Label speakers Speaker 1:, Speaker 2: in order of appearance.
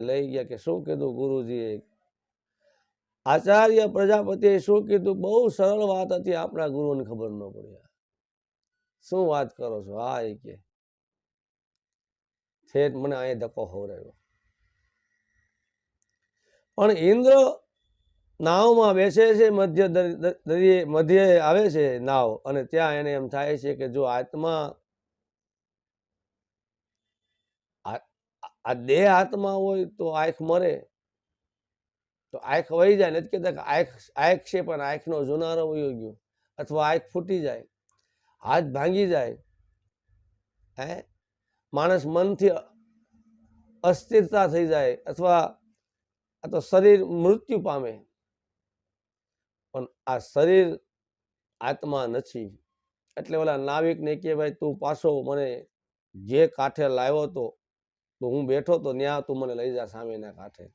Speaker 1: લઈ ગયા કે શું કીધું ગુરુજીએ? આચાર્ય પ્રજાપતિએ શું કીધું? બહુ સરળ વાત હતી, આપણા ગુરુને ખબર ન પડી. શું વાત કરો છો? હા એ કે. ઠેઠ મને અહીંયા ધક્કો ખવડાવ્યો. પણ ઇન્દ્ર નાવમાં બેસે છે, મધ્ય દર- દર- દરિયે, મધ્યે આવે છે નાવ. અને ત્યાં એને એમ થાય છે કે જો આત્મા આ- દેહ આત્મા હોય તો આંખ મરે. તો આંખ વહી જાય, નથી કહેતા કે આંખ આંખ છે પણ આંખનો જુનારો વયો ગયો અથવા આંખ ફૂટી જાય, હાથ ભાંગી જાય, હે? માણસ મનથી અસ્થિરતા થઈ જાય અથવા આ તો શરીર મૃત્યુ પામે. પણ આ શરીર આત્મા નથી. એટલે ઓલા નાવિકને કે ભાઈ તું પાછો મને જે કાંઠે લાવ્યો તો તો હું બેઠો તો ત્યાં તું મને લઈ જા સામેના કાંઠે.